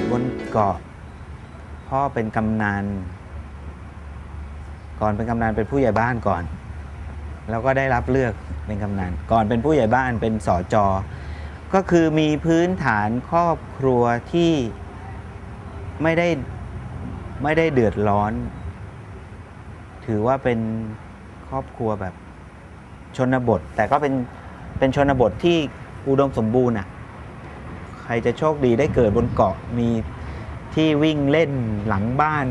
ดบนเกาะพ่อเป็นกำนันก่อนเป็นกำนันเป็นผู้ใหญ่บ้านก่อน แล้วก็ได้รับเลือกเป็นกำนันก่อนเป็นผู้ใหญ่บ้านเป็นสอจอก็คือมีพื้นฐานครอบครัวที่ไม่ได้ไม่ได้เดือดร้อน ถือว่าเป็นครอบครัวแบบชนบท แต่ก็เป็นเป็นชนบทที่อุดมสมบูรณ์อะ ครจะโชคดีได้เกิดบนเกาะมีที่วิ่งเล่นหลังบ้าน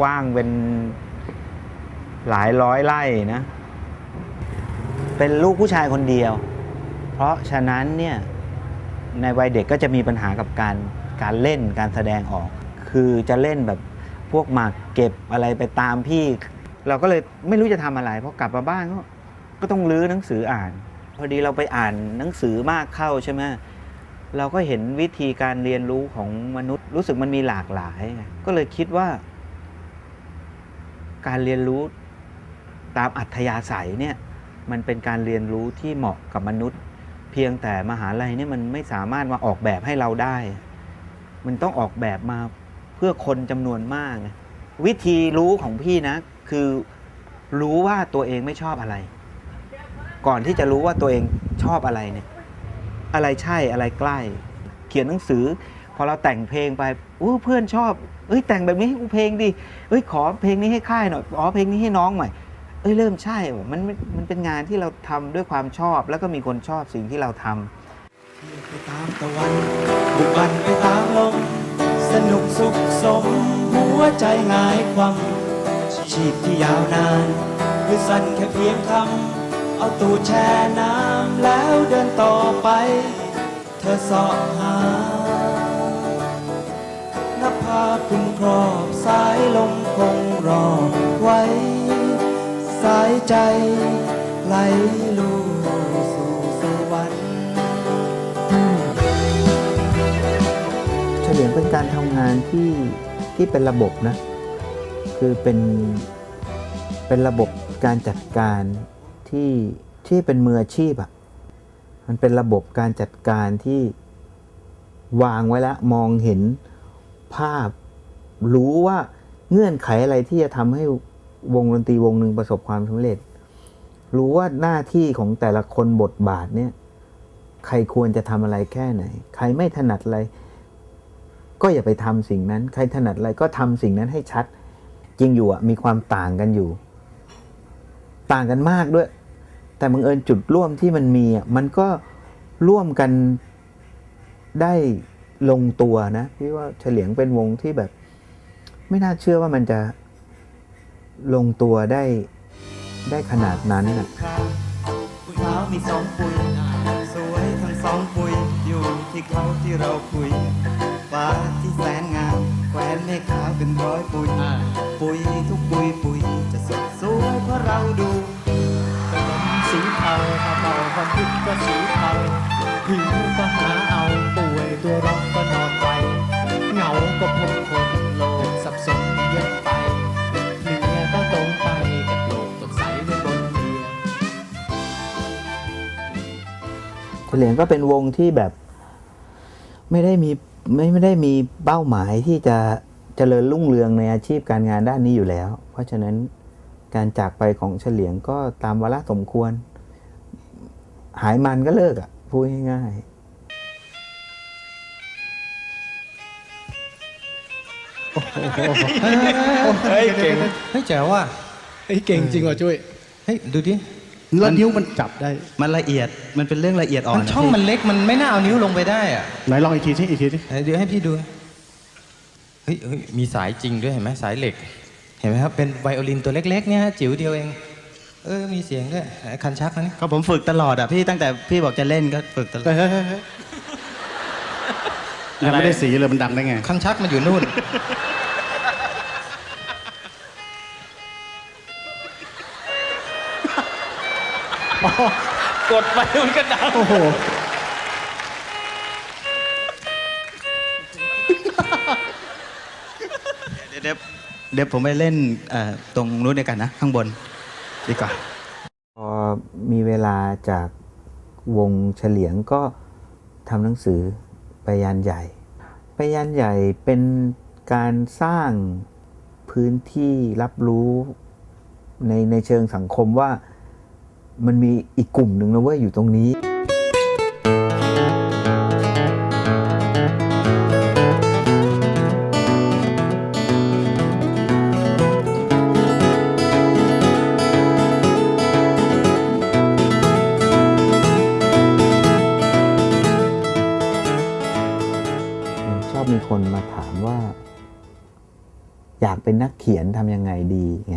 กว้างเป็นหลายร้อยไร่นะ เป็นลูกผู้ชายคนเดียว เพราะฉะนั้นเนี่ยในวัยเด็กก็จะมีปัญหากับการการเล่นการแสดงออก คือจะเล่นแบบพวกหมากเก็บอะไรไปตามพี่ เราก็เลยไม่รู้จะทำอะไร เพราะกลับมาบ้านก็ก็ต้องรื้อหนังสืออ่าน พอดีเราไปอ่านหนังสือมากเข้าใช่ไหม เราก็เห็นวิธีการเรียนรู้ของมนุษย์ รู้สึกมันมีหลากหลายไงก็เลยคิดว่า การเรียนรู้ตามอัธยาศัยเนี่ยมันเป็นการเรียนรู้ที่เหมาะกับมนุษย์ เพียงแต่มหาลัยเนี่ยมันไม่สามารถมาออกแบบให้เราได้ มันต้องออกแบบมาเพื่อคนจำนวนมาก วิธีรู้ของพี่นะ คือรู้ว่าตัวเองไม่ชอบอะไร ก่อนที่จะรู้ว่าตัวเองชอบอะไรเนี่ย อะไรใช่อะไรใกล้ เขียนหนังสือ พอเราแต่งเพลงไปอู้เพื่อนชอบ เอ้ยแต่งแบบนี้ให้กูเพลงดิเอ้ยขอเพลงนี้ให้ค่ายหน่อยอ๋อเพลงนี้ให้น้องหน่อยเอ้ยเริ่มใช่มันมันเป็นงานที่เราทำด้วยความชอบ แล้วก็มีคนชอบสิ่งที่เราทำไปตามตะวันบุกบันไปตามลมสนุกสุขสม หัวใจหงายความชีพที่ยาวนานคือสั้นแค่เพียงคำ เอาตูดแช่น้ำแล้วเดินต่อไป เธอสอบหานภาคุณครอบสายลมคงรอไว้ สายใจไหลลูสู่สวรรค์เฉลียงเป็นการทำงานที่ที่เป็นระบบนะ คือเป็นเป็นระบบการจัดการ ที่ที่เป็นมืออาชีพอะ่ะมันเป็นระบบการจัดการที่วางไว้แล้วมองเห็นภาพรู้ว่าเงื่อนไขอะไรที่จะทำให้วงดนตรีวงหนึ่งประสบความสำเร็จ รู้ว่าหน้าที่ของแต่ละคนบทบาทเนี่ย ใครควรจะทำอะไรแค่ไหน ใครไม่ถนัดอะไร ก็อย่าไปทำสิ่งนั้น ใครถนัดอะไรก็ทำสิ่งนั้นให้ชัด จริงอยู่อะมีความต่างกันอยู่ ต่างกันมากด้วย แต่บังเอิญจุดร่วมที่มันมีอะมันก็ร่วมกันได้ลงตัวนะพี่ว่าเฉลียงเป็นวงที่แบบ ไม่น่าเชื่อว่ามันจะลงตัวได้ได้ขนาดนั้นนะปุยขาวมีสองปุยสวยทั้งสองปุยอยู่ที่เขาที่เราคุยฟ้าที่แสนงามแควนเมฆขาวเป็นร้อย เฉลียงก็เป็นวงที่แบบ ไม่ได้มีไม่ไม่ได้มีเป้าหมายที่จะเจริญรุ่งเรืองในอาชีพการงานด้านนี้อยู่แล้ว เพราะฉะนั้นการจากไปของเฉลียงก็ตามวาระสมควร หายมันก็เลิกอะพูดง่ายๆเฮ้ยเก่งเฮ้ยแจ๋วว่ะเฮ้ยเก่งจริงว่ะจุ้ยเฮ้ยดูดิ แล้วนิ้วมันจับได้ มันละเอียดมันเป็นเรื่องละเอียดอ่อมันนช่องมันเล็กมันไม่น่าเอานิ้วลงไปได้อะไหนลองอีกทีสิอีกทีสิไหนเดี๋ยวให้พี่ดูเฮ้ยเฮ้ยมีสายจริงด้วยเห็นไหมสายเหล็ก เห็นไหมครับเป็นไวโอลินตัวเล็กๆเนี่ยฮะจิ๋วเดียวเอง เออมีเสียงด้วยไหนคันชักนะนี่ก็ผมฝึกตลอดอะพี่ตั้งแต่พี่บอกจะเล่นก็ฝึกตลอด เฮ้ยเฮ้ยเฮ้ยยังไม่ได้สีเลยมันดังได้ไง คันชักมันอยู่นู่น กดไปมันก็ดังโอ้โห เดี๋ยวเดี๋ยวเดี๋ยวผมไปเล่นเอ่อตรงนู้นด้วยกันนะ ข้างบน ดีกว่า พอมีเวลาจากวงเฉลียงก็ทำหนังสือไปยานใหญ่ ไปยันใหญ่เป็นการสร้างพื้นที่รับรู้ในในเชิงสังคมว่า มันมีอีกกลุ่มหนึ่งนะเว้ยอยู่ตรงนี้ ชอบมีคนมาถามว่า อยากเป็นนักเขียนทำยังไงดีไง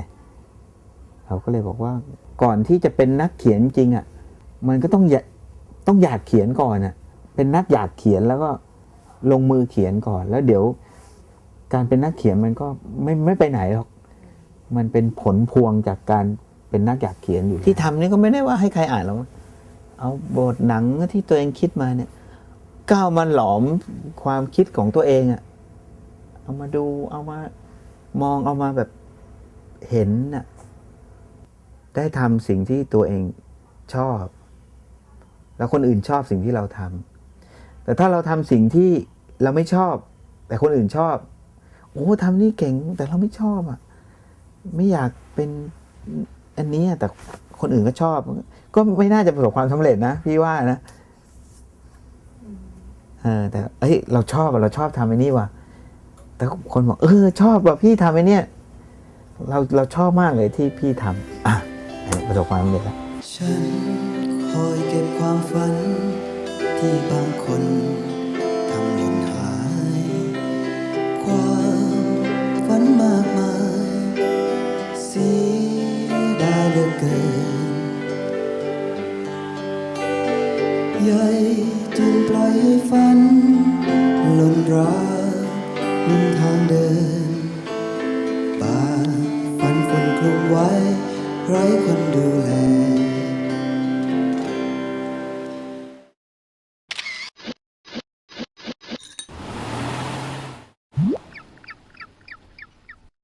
เราก็เลยบอกว่า ก่อนที่จะเป็นนักเขียนจริงอะ่ะมันก็ต้องอยากต้องอยากเขียนก่อนอะ่ะเป็นนักอยากเขียนแล้วก็ลงมือเขียนก่อน แล้วเดี๋ยวการเป็นนักเขียนมันก็ไม่ไม่ไปไหนหรอกมันเป็นผลพวงจากการเป็นนักอยากเขียนอยู่ ที่ทำนี่ก็ไม่ได้ว่าให้ใครอ่านหรอกเอาบทหนังที่ตัวเองคิดมาเนี่ยก้าวมาหลอมความคิดของตัวเองอะเอามาดูเอามามองเอามาแบบเห็นน่ะ ได้ทำสิ่งที่ตัวเองชอบ แล้วคนอื่นชอบสิ่งที่เราทำแต่ถ้าเราทำสิ่งที่เราไม่ชอบ แต่คนอื่นชอบ โอ้ทำนี่เก่งแต่เราไม่ชอบอะ ไม่อยากเป็นอันนี้แต่คนอื่นก็ชอบ ก็ไม่น่าจะประสบความสำเร็จนะพี่ว่านะเออแต่เอ้ยเราชอบเราชอบทำไอ้นี่ว่ะแต่คนบอกเออชอบว่ะพี่ทำไอ้เนี่ยเราเราชอบมากเลยที่พี่ทำอะ ประสบความสำเร็จฉันคอยเก็บความฝัน ที่บางคนทำหล่นหาย ความฝันมากมายสีดาเลือเกินใหญ่จึงปล่อยฝัน Rai Kundule.